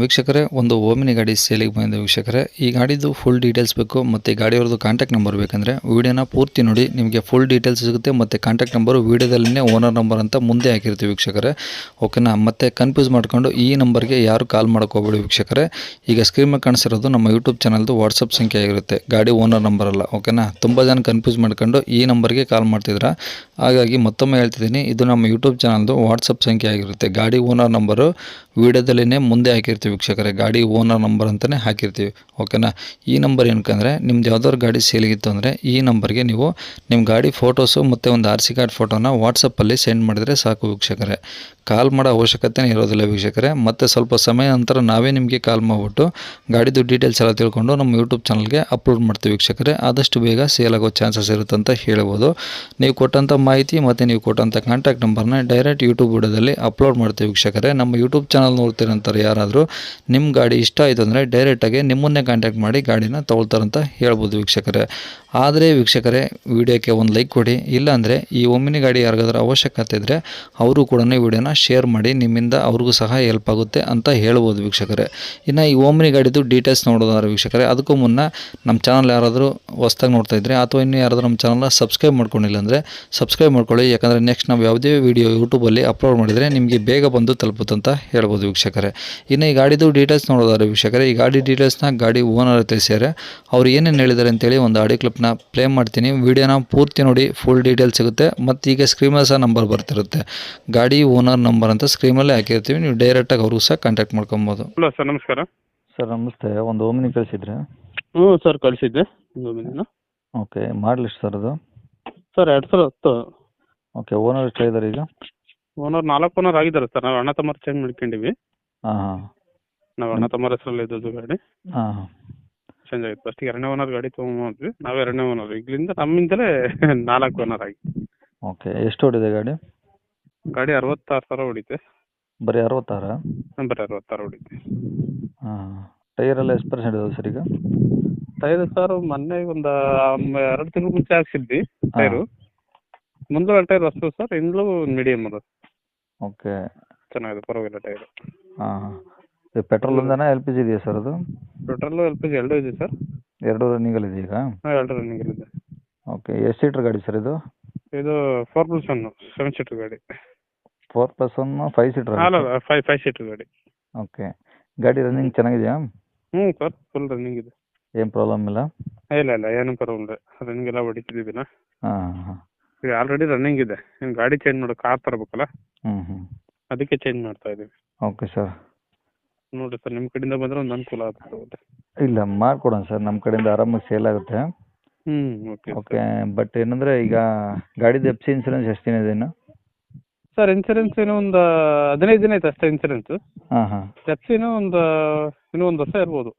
ವೀಕ್ಷಕರೇ, ಒಂದು ಓಮಿನಿ ಗಾಡಿ ಸೇಲಿಗೆ ಬಂದಿದೆ ವೀಕ್ಷಕರೇ. ಈ ಗಾಡಿದು ಫುಲ್ ಡೀಟೇಲ್ಸ್ ಬೇಕು, ಮತ್ತು ಗಾಡಿಯವ್ರದ್ದು ಕಾಂಟ್ಯಾಕ್ಟ್ ನಂಬರ್ ಬೇಕಂದರೆ ವೀಡಿಯೋನ ಪೂರ್ತಿ ನೋಡಿ, ನಿಮಗೆ ಫುಲ್ ಡೀಟೇಲ್ಸ್ ಸಿಗುತ್ತೆ, ಮತ್ತು ಕಾಂಟ್ಯಾಕ್ಟ್ ನಂಬರು ವೀಡಿಯೋದಲ್ಲೇ ಓನರ್ ನಂಬರ್ ಅಂತ ಮುಂದೆ ಹಾಕಿರ್ತೀವಿ ವೀಕ್ಷಕರೇ. ಓಕೆನಾ ಮತ್ತೆ ಕನ್ಫ್ಯೂಸ್ ಮಾಡ್ಕೊಂಡು ಈ ನಂಬರ್ಗೆ ಯಾರು ಕಾಲ್ ಮಾಡ್ಕೋಬೇಡಿ ವೀಕ್ಷಕರೇ. ಈಗ ಸ್ಕ್ರೀನ್ ಮೇಲೆ ಕಾಣಿಸಿರೋದು ನಮ್ಮ ಯೂಟ್ಯೂಬ್ ಚಾನಲ್ದು ವಾಟ್ಸಪ್ ಸಂಖ್ಯೆ ಆಗಿರುತ್ತೆ. ಗಾಡಿ ಓನರ್ ನಂಬರ್ ಅಲ್ಲ ಓಕೆನಾ ತುಂಬ ಜನ ಕನ್ಫ್ಯೂಸ್ ಮಾಡ್ಕೊಂಡು ಈ ನಂಬರ್ಗೆ ಕಾಲ್ ಮಾಡ್ತಿದ್ರ ಹಾಗಾಗಿ ಮತ್ತೊಮ್ಮೆ ಹೇಳ್ತಿದ್ದೀನಿ, ಇದು ನಮ್ಮ ಯೂಟ್ಯೂಬ್ ಚಾನಲ್ದು ವಾಟ್ಸಪ್ ಸಂಖ್ಯೆ ಆಗಿರುತ್ತೆ. ಗಾಡಿ ಓನರ್ ನಂಬರು ವೀಡಿಯೋದಲ್ಲೇ ಮುಂದೆ ಹಾಕಿರ್ತೀವಿ ವೀಕ್ಷಕರೇ, ಗಾಡಿ ಓನರ್ ನಂಬರ್ ಅಂತಲೇ ಹಾಕಿರ್ತೀವಿ ಓಕೆನಾ ಈ ನಂಬರ್ ಏನಕ್ಕಂದರೆ, ನಿಮ್ದು ಯಾವ್ದಾದ್ರು ಗಾಡಿ ಸೇಲಿಗಿತ್ತು ಅಂದರೆ ಈ ನಂಬರ್ಗೆ ನೀವು ನಿಮ್ಮ ಗಾಡಿ ಫೋಟೋಸು ಮತ್ತು ಒಂದು ಆರ್ ಸಿ ಕಾರ್ಡ್ ಫೋಟೋನ ವಾಟ್ಸಪ್ಪಲ್ಲಿ ಸೆಂಡ್ ಮಾಡಿದರೆ ಸಾಕು ವೀಕ್ಷಕರೇ. ಕಾಲ್ ಮಾಡೋ ಅವಶ್ಯಕತೆನೇ ಇರೋದಿಲ್ಲ ವೀಕ್ಷಕರೇ, ಮತ್ತು ಸ್ವಲ್ಪ ಸಮಯ ನಂತರ ನಾವೇ ನಿಮಗೆ ಕಾಲ್ ಮಾಡಿಬಿಟ್ಟು ಗಾಡಿದು ಡೀಟೇಲ್ಸ್ ಎಲ್ಲ ತಿಳ್ಕೊಂಡು ನಮ್ಮ ಯೂಟ್ಯೂಬ್ ಚಾನಲ್ಗೆ ಅಪ್ಲೋಡ್ ಮಾಡ್ತೀವಿ ವೀಕ್ಷಕರೇ. ಆದಷ್ಟು ಬೇಗ ಸೇಲ್ ಆಗೋ ಚಾನ್ಸಸ್ ಇರುತ್ತೆ ಅಂತ ಹೇಳ್ಬೋದು. ನೀವು ಕೊಟ್ಟಂಥ ಮಾಹಿತಿ ಮತ್ತು ನೀವು ಕೊಟ್ಟಂಥ ಕಾಂಟ್ಯಾಕ್ಟ್ ನಂಬರ್ನ ಡೈರೆಕ್ಟ್ ಯೂಟ್ಯೂಬ್ ವಿಡಿಯೋದಲ್ಲಿ ಅಪ್ಲೋಡ್ ಮಾಡ್ತೀವಿ ವೀಕ್ಷಕರೇ. ನಮ್ಮ ಯೂಟ್ಯೂಬ್ ಚಾನಲ್ ನೋಡ್ತಿರೋಂಥವ್ರು ಯಾರಾದರೂ ನಿಮ್ಮ ಗಾಡಿ ಇಷ್ಟ ಆಯಿತು ಅಂದರೆ ಡೈರೆಕ್ಟಾಗಿ ನಿಮ್ಮನ್ನೇ ಕಾಂಟ್ಯಾಕ್ಟ್ ಮಾಡಿ ಗಾಡಿನ ತೊಗೊಳ್ತಾರಂತ ಹೇಳ್ಬೋದು ವೀಕ್ಷಕರೇ. ಆದರೆ ವೀಕ್ಷಕರೇ, ವಿಡಿಯೋಕ್ಕೆ ಒಂದು ಲೈಕ್ ಕೊಡಿ, ಇಲ್ಲಾಂದರೆ ಈ ಒಮ್ಮಿನಿ ಗಾಡಿ ಯಾರಿಗಾದ್ರೂ ಅವಶ್ಯಕತೆ ಇದ್ದರೆ ಅವರು ಕೂಡ ವಿಡಿಯೋನ ಶೇರ್ ಮಾಡಿ, ನಿಮ್ಮಿಂದ ಅವ್ರಿಗೂ ಸಹ ಹೆಲ್ಪ್ ಆಗುತ್ತೆ ಅಂತ ಹೇಳ್ಬೋದು ವೀಕ್ಷಕರೇ. ಇನ್ನು ಈ ಓಮ್ನಿ ಗಾಡಿದು ಡೀಟೇಲ್ಸ್ ನೋಡೋದಾದ್ರೆ ವೀಕ್ಷಕರೇ, ಅದಕ್ಕೂ ಮುನ್ನ ನಮ್ಮ ಚಾನಲ್ ಯಾರಾದರೂ ಹೊಸ್ದಾಗಿ ನೋಡ್ತಾ ಇದ್ದರೆ ಅಥವಾ ಇನ್ನೂ ಯಾರಾದರೂ ನಮ್ಮ ಚಾನಲ್ನ ಸಬ್ಸ್ಕ್ರೈಬ್ ಮಾಡ್ಕೊಂಡಿಲ್ಲ ಅಂದರೆ ಸಬ್ಸ್ಕ್ರೈಬ್ ಮಾಡ್ಕೊಳ್ಳಿ, ಯಾಕಂದರೆ ನೆಕ್ಸ್ಟ್ ನಾವು ಯಾವುದೇ ವೀಡಿಯೋ ಯೂಟ್ಯೂಬಲ್ಲಿ ಅಪ್ಲೋಡ್ ಮಾಡಿದರೆ ನಿಮಗೆ ಬೇಗ ಬಂದು ತಲುಪುತ್ತಂತ ಹೇಳ್ಬೋದು ವೀಕ್ಷಕರೇ. ಇನ್ನು ಈ ಗಾಡಿದು ಡೀಟೇಲ್ಸ್ ನೋಡೋದಾದ್ರೆ ವೀಕ್ಷಕರೇ, ಈ ಗಾಡಿ ಡೀಟೇಲ್ಸ್ನ ಗಾಡಿ ಓನರ್ ತಿಳಿಸ್ಯಾರೆ ಅವ್ರು ಏನೇನು ಹೇಳಿದ್ದಾರೆ ಅಂತೇಳಿ ಒಂದು ಆಡಿಯೋ ಕ್ಲಿಪ್ನ ಪ್ಲೇ ಮಾಡ್ತೀನಿ. ವೀಡಿಯೋನ ಪೂರ್ತಿ ನೋಡಿ ಫುಲ್ ಡೀಟೇಲ್ ಸಿಗುತ್ತೆ. ಮತ್ತು ಈಗ ಸ್ಕ್ರೀನಲ್ಲಿ ಸಹ ನಂಬರ್ ಬರ್ತಿರುತ್ತೆ. ಗಾಡಿ ಓನರ್ ನಂಬರ್ ಅಂತ ಸ್ಕ್ರೀನಲ್ಲೇ ಹಾಕಿರ್ತೀವಿ. ನೀವು ಡೈರೆಕ್ಟಾಗಿ ಅವ್ರಿಗೂ ಸಹ ಕಾಂಟ್ಯಾಕ್ಟ್ ಮಾಡ್ಕೊಬೋದು. ಹಲೋ ಸರ್ ನಮಸ್ಕಾರ. ಸರ್ ನಮಸ್ತೆ. ಒಂದು ಓಮಿನಿ ಕಳಿಸಿದ್ರೆ? ಹ್ಞೂ ಸರ್ ಕಳಿಸಿದ್ದೆ. ಓಕೆ ಮಾಡಲಿ ಸರ್ ಅದು. ಸರ್ ಎರಡು ಸಾವಿರ ಹತ್ತು. ಓಕೆ ಓನರ್ ಎಷ್ಟಾಗಿದ್ದಾರೆ ಈಗ? ಓನರ್ ನಾಲ್ಕು ಓನರ್ ಆಗಿದ್ದಾರೆ ಸರ್. ನಾವು ಅಣ್ಣ ತಮ್ಮ ಚೇಂಜ್ ಮಾಡ್ಕೊಂಡಿವಿ. ಹಾಂ ಹಾಂ. ನಾವು ಅಣ್ಣ ತಮ್ಮರ ಹೆಸರಲ್ಲಿ ಇದ್ದದ್ದು ಗಾಡಿ. ಹಾಂ ಹಾಂ. ಚೇಂಜ್ ಆಗಿತ್ತು ಫಸ್ಟ್ ಎರಡನೇ ಓನರ್ ಗಾಡಿ ತಗೊಂಡ್ವಿ ನಾವು ಎರಡನೇ ಓನರ್ ಈಗಲಿಂದ ನಮ್ಮಿಂದಲೇ ನಾಲ್ಕು ಓನರ್ ಆಗಿ. ಓಕೆ ಎಷ್ಟು ಹೊಡಿದೆ ಗಾಡಿ? ಗಾಡಿ ಅರವತ್ತಾರು ಸಾವಿರ ಹೊಡಿತೆ ಬರೀ ಅರವತ್ತಾರ? ಬರೀ ಅರವತ್ತಾರು ಹೊಡಿತೆ ಹಾಂ. ಟೈರ್ ಎಲ್ಲ ಎಷ್ಟು ಪರ್ಸೆಂಟ್ ಇದಾವೆ ಸರ್ ಈಗ? ಟೈರ್ ಸರ್ ಮೊನ್ನೆ ಒಂದು ಎರಡು ತಿಂಗಳು ಮುಂಚೆ ಹಾಕ್ಸಿದ್ವಿ ಟೈರು. ಮುಂದೆ ಟೈರ್ ಅಷ್ಟು ಸರ್. ಇಂದಲೂ ಮೀಡಿಯಮ್ ಅದು. ಓಕೆ ಚೆನ್ನಾಗಿದೆ ಪರವಾಗಿಲ್ಲ ಟೈರ್. ಹಾಂ. ಇದು ಪೆಟ್ರೋಲ್ ಒಂದೇನಾ ಎಲ್ ಪಿ ಜಿ ಇದೆಯಾ ಸರ್ ಅದು? ಪೆಟ್ರೋಲು ಎಲ್ ಪಿ ಜಿ ಎರಡೂ ಇದೆ ಸರ್. ಎರಡು ರನ್ನಿಂಗಲ್ಲಿ ಇದೆ ಈಗ ಹಾಂ ಎರಡು ರನ್ನಿಂಗ್ ಇದೆ. ಓಕೆ ಎಷ್ಟು ಸೀಟರ್ ಗಾಡಿ ಸರ್ ಇದು? ಇದು four plus one seven seater ಗಾಡಿ. Four plus one five seater ಅಲ್ಲ ಫೈವ್ ಫೈವ್ ಸೀಟರ್ ಗಾಡಿ. ಓಕೆ ಗಾಡಿ ರನ್ನಿಂಗ್ ಚೆನ್ನಾಗಿದೆಯಾ? ಹ್ಞೂ ಸರ್ ಫುಲ್ ರನ್ನಿಂಗ್ ಇದೆ. ಏನು ಪ್ರಾಬ್ಲಮ್ ಇಲ್ಲ? ಇಲ್ಲ ಇಲ್ಲ ಏನು ಪರವಾಗಿಲ್ಲ ರನ್ನಿಂಗ್ ಎಲ್ಲ ಹೊಡಿತಿದ್ದೀವಿ ನಾ ಹಾಂ ಹಾಂ ಈಗ ಆಲ್ರೆಡಿ ರನ್ನಿಂಗ್ ಇದೆ. ಇನ್ನು ಗಾಡಿ ಚೇಂಜ್ ಮಾಡೋಕೆ ಕಾರ್ ತರಬೇಕಲ್ಲ? ಹ್ಞೂ ಹ್ಞೂ ಅದಕ್ಕೆ ಚೇಂಜ್ ಮಾಡ್ತಾ ಇದ್ದೀವಿ ಓಕೆ ಸರ್ ನೋಡಿ ಸರ್ ನಿಮ್ಮ ಕಡೆಯಿಂದ ಬಂದ್ರೆ ಒಂದು ಅನುಕೂಲ ಆಗುತ್ತೆ ಇಲ್ಲ ಮಾಡ್ಕೊಡೋಣ ಸರ್ ನಮ್ಮ ಕಡೆಯಿಂದ ಆರಾಮಾಗಿ ಸೇಲ್ ಆಗುತ್ತೆ. ಹ್ಞೂ ಓಕೆ ಓಕೆ ಬಟ್ ಏನಂದರೆ ಈಗ ಗಾಡಿ ಎಫ್ ಸಿ ಇನ್ಸೂರೆನ್ಸ್ ಎಷ್ಟು ದಿನ ಇದೆ ಇನ್ನು? ಸರ್ ಇನ್ಸೂರೆನ್ಸ್ ಏನೋ ಒಂದು ಹದಿನೈದು ದಿನ ಐತೆ ಅಷ್ಟೇ ಇನ್ಸೂರೆನ್ಸ್ ಹಾಂ ಹಾಂ. ಎಫ್ಸಿನೂ ಒಂದು ಇನ್ನೂ ಒಂದು ವರ್ಷ ಇರ್ಬೋದು.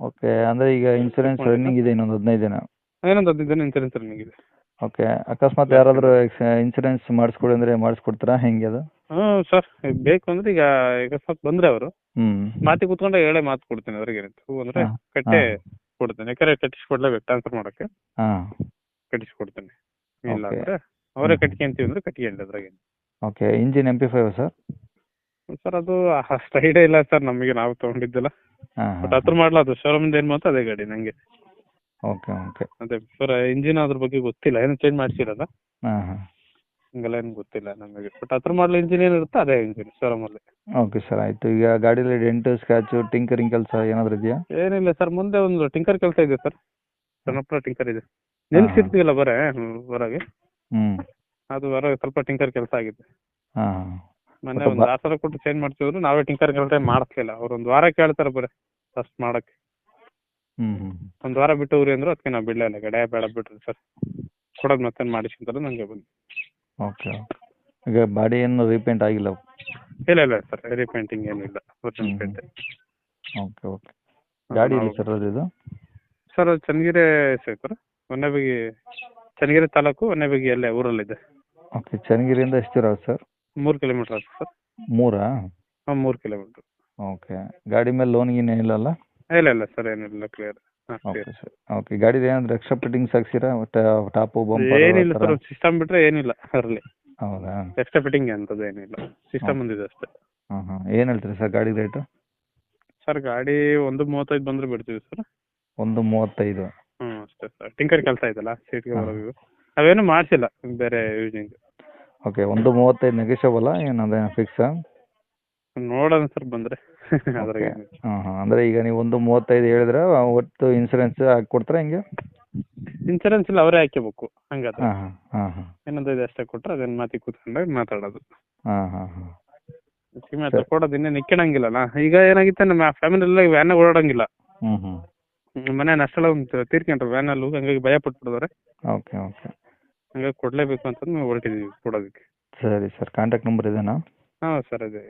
ಓಕೆ ಅಂದರೆ ಈಗ ಇನ್ಸೂರೆನ್ಸ್ ರನ್ನಿಂಗ್ ಇದೆ ಇನ್ನೊಂದು ಹದಿನೈದು ದಿನ. ಏನೊಂದು ಹದಿನೈದು ದಿನ ಇನ್ಸೂರೆನ್ಸ್ ರನ್ನಿಂಗ್ ಇದೆ. ಓಕೆ ಅಕಸ್ಮಾತ್ ಯಾರಾದರೂ ಇನ್ಸೂರೆನ್ಸ್ ಮಾಡಿಸ್ಕೊಡಿ ಅಂದರೆ ಮಾಡಿಸ್ಕೊಡ್ತೀರಾ? ಹೆಂಗೆ ಅದು? ಹ್ಞೂ ಸರ್. ಬೇಕು ಅಂದ್ರೆ ಈಗ ಈಗ ಸ್ವಲ್ಪ ಬಂದ್ರೆ ಅವರು. ಮಾತಿ ಕುತ್ಕೊಂಡು ಹೇಳೇ ಮಾತು ಕೊಡ್ತೀನಿ ಅವ್ರಿಗೆ ಹೂ ಅಂದ್ರೆ ಹಾ, ಕಟ್ಟೆ ಕೊಡ್ತೇನೆ. ಯಾಕಂದ್ರೆ ಕಟ್ಟಿಸ್ಕೊಡ್ಲೇಬೇಕು ಟ್ರಾನ್ಸ್ಫರ್ ಮಾಡಕ್ಕೆ. ಹಾಂ. ಕಟ್ಟಿಸ್ಕೊಡ್ತೇನೆ. ಇಲ್ಲ ಅಂದ್ರೆ ಅಂದರೆ ಅವರೇ ಹ್ಮ್. ಕಟ್ಕೊಂತೀವಿ ಅಂದ್ರೆ ಕಟ್ಕೊಂಡು ಅದ್ರಾಗೆ. Okay engine M P five sir? Sir ಅದು ಅಷ್ಟು ಐಡಿಯಾ ಇಲ್ಲ ಸರ್ ನಮಗೆ ನಾವು ತಗೊಂಡಿದ್ದಲ್ಲ. ಹಾಂ ಬಟ್ ಹತ್ರ ಮಾಡಲ ಅದು ಶೋರೂಮ್ ಏನು ಮಾತು ಅದೇ ಗಾಡಿ ನಂಗೆ. ಓಕೆ ಓಕೆ ಅದೇ ಸರ್ ಇಂಜಿನ್ ಅದ್ರ ಬಗ್ಗೆ ಗೊತ್ತಿಲ್ಲ ಏನು ಚೇಂಜ್ ಮಾಡಿಸಿರಲ್ಲ. ಹಾಂ ಹಾಂ. ಹಂಗೆಲ್ಲ ಏನು ಗೊತ್ತಿಲ್ಲ ನಮಗೆ. ಬಟ್ ಹತ್ರ ಮಾಡಲ್ ಇಂಜಿನ್ ಏನಿರುತ್ತೆ ಅದೇ ಇಂಜಿನ್ ಶೋರೂಮಲ್ಲಿ ಓಕೆ ಸರ್ ಆಯ್ತು. ಈಗ ಗಾಡಿಲಿ ಡೆಂಟು ಸ್ಕ್ರಾಚು ಟಿಂಕರಿಂಗ್ ಕೆಲಸ ಏನಾದರೂ ಇದೆಯಾ? ಏನಿಲ್ಲ ಸರ್ ಮುಂದೆ ಒಂದು ಟಿಂಕರ್ ಕೆಲಸ ಇದೆ ಸರ್ ಸಣ್ಣಪ್ಪ ಟಿಂಕರ್ ಇದೆ. ನಿಲ್ಸಿರ್ತೀವಲ್ಲ ಬರೇ ಹೊರಗೆ? ಹ್ಮ್. ಅದು ಹೊರಗೆ ಸ್ವಲ್ಪ ಟಿಂಕರ್ ಕೆಲಸ ಆಗಿದೆ. ಹಾಂ. ಮೊನ್ನೆ ಒಂದು ಆಸರ ಆರು ಸಾವಿರ ಕೊಟ್ಟು ಚೇಂಜ್ ಮಾಡ್ತಿದ್ರು ನಾವೇ ಟಿಂಕರ್ ಕೆಲಸ ಮಾಡಿಸ್ಲಿಲ್ಲ. ಅವ್ರು ಒಂದು ವಾರ ಕೇಳ್ತಾರೆ ಬರೀ ಫಸ್ಟ್ ಮಾಡಕ್ಕೆ. ಹ್ಮ್ ಹ್ಞೂ ಒಂದು ವಾರ ಬಿಟ್ಟು ಊರಿ ಅಂದ್ರು ಅದಕ್ಕೆ ನಾವು ಬಿಡಲೇ ಇಲ್ಲ. ಗಡೆ ಬೇಡ ಬಿಡ್ರಿ ಸರ್ ಕೊಡೋದು ಮತ್ತೆ ಮಾಡಿಸ್ಕೊಂತಾರೆ ನನಗೆ ಬಂದು ಓಕೆ ಈಗ ಬಾಡಿ ಏನು ರೀಪೇಂಟ್ ಆಗಿಲ್ಲ? ಇಲ್ಲ ಇಲ್ಲ ಸರ್ ರೀಪೇಂಟಿಂಗ್ ಏನಿಲ್ಲ original hmm. Paint okay okay ಗಾಡಿ ಇಲ್ಲ ಸರ್ ಅದು ಇದು? ಸರ್ ಅದು ಚನ್ನಗಿರಿ ಸರ್ ಹೊನ್ನೆಬಗಿ ಚನ್ನಗಿರಿ ತಾಲೂಕು ಹೊನ್ನೆಬಗಿ ಅಲ್ಲೇ ಊರಲ್ಲಿದೆ. ಓಕೆ ಚನ್ನಗಿರಿಯಿಂದ ಎಷ್ಟು ದೂರ ಆಗುತ್ತೆ ಸರ್? ಮೂರು ಕಿಲೋಮೀಟ್ರ್ ಆಗುತ್ತೆ ಸರ್. ಮೂರಾ? ಹಾಂ ಮೂರು ಕಿಲೋಮೀಟ್ರ್. ಓಕೆ ಗಾಡಿ ಮೇಲೆ ಲೋನ್ ಗೀನ್ ಇಲ್ಲಲ್ಲ ಇಲ್ಲ ಇಲ್ಲ ಸರ್ ಏನಿಲ್ಲ ಕ್ಲಿಯರ್. ಓಕೆ ಸರ್ ಓಕೆ ಗಾಡಿದು ಏನಾದರೂ ಎಕ್ಸ್ಟ್ರಾ ಫಿಟ್ಟಿಂಗ್ಸ್ ಹಾಕ್ಸಿರಾ ಟಾಪು ಬಂಪರ್ ಏನಿಲ್ಲ ಸರ್ ಸಿಸ್ಟಮ್ ಬಿಟ್ರೆ ಏನಿಲ್ಲ ಅದರಲ್ಲಿ. ಹೌದಾ? ಎಕ್ಸ್ಟ್ರಾ ಫಿಟ್ಟಿಂಗ್ ಅಂತದ್ದು ಏನಿಲ್ಲ. ಸಿಸ್ಟಮ್ ಒಂದಿದೆ ಅಷ್ಟೇ. ಹಾಂ ಹಾಂ ಏನು ಹೇಳ್ತೀರಿ ಸರ್ ಗಾಡಿ ರೇಟು ಸರ್ ಗಾಡಿ ಒಂದು ಮೂವತ್ತೈದು ಬಂದ್ರೆ ಬಿಡ್ತೀವಿ ಸರ್ ಒಂದು ಮೂವತ್ತೈದು. ಹ್ಞೂ ಅಷ್ಟೇ ಸರ್ ಟಿಂಕರ್ ಕೆಲಸ ಇದೆಲ್ಲ ಸೀಟ್ಗೆ. ಬರೋದು. ಅವೇನು ಮಾಡಿಸಿಲ್ಲ ಬೇರೆ ಯೂಸಿಂಗ್ ಓಕೆ ಒಂದು ಮೂವತ್ತೈದು ನೆಗೆಷಬಲ್ಲ ಏನು ಅದೇ ಫಿಕ್ಸಾ ನೋಡೋಣ ಸರ್ ಬಂದರೆ. ಅದ್ರಾಗ ಹಾಂ ಹಾಂ ಅಂದರೆ ಈಗ ನೀವು ಒಂದು ಮೂವತ್ತೈದು ಹೇಳಿದ್ರೆ ಒಟ್ಟು ಇನ್ಸೂರೆನ್ಸ್ ಹಾಕಿ ಕೊಡ್ತೀರಾ ಹಿಂಗೆ? ಇನ್ಸೂರೆನ್ಸ್ ಇಲ್ಲ ಅವರೇ ಹಾಕ್ಕೋಬೇಕು ಹಂಗಾದ್ರೆ. ಹಾಂ ಹಾಂ ಹಾಂ ಹಾಂ. ಇನ್ನೊಂದು ಇದು ಅಷ್ಟೇ ಕೊಟ್ಟರೆ ಅದನ್ನ ಮಾತಿ ಕೂತ್ಕೊಂಡಾಗ ಮಾತಾಡೋದು. ಹಾಂ ಹಾಂ ಹಾಂ. ಸುಮ್ಮನೆ ಹತ್ರ ಕೊಡೋದು ಇನ್ನೇ ನಿಕ್ಕೊಳಂಗಿಲ್ಲಲ್ಲ ಈಗ ಏನಾಗಿತ್ತು ನಮ್ಮ ಫ್ಯಾಮಿಲಿ ಎಲ್ಲ ವ್ಯಾನ್ ಓಡಾಡಂಗಿಲ್ಲ. ಹ್ಞೂ ಹ್ಞೂ ಮನೆ ಅಷ್ಟೆಲ್ಲ ಒಂದು ತೀರ್ಕೊಂಡ್ರು ವ್ಯಾನಲ್ಲಿ ಹಂಗಾಗಿ ಭಯ ಪಟ್ಬಿಟ್ಟಿದ್ದಾರೆ. Okay okay. ಹಂಗಾಗಿ ಕೊಡಲೇಬೇಕು ಅಂತಂದು ಹೊರಟಿದ್ದೀವಿ ಕೊಡೋದಕ್ಕೆ. ಸರಿ ಸರ್ ಕಾಂಟ್ಯಾಕ್ಟ್ ನಂಬರ್ ಇದೇನಾ? ಹಾಂ ಸರ್ ಅದೇ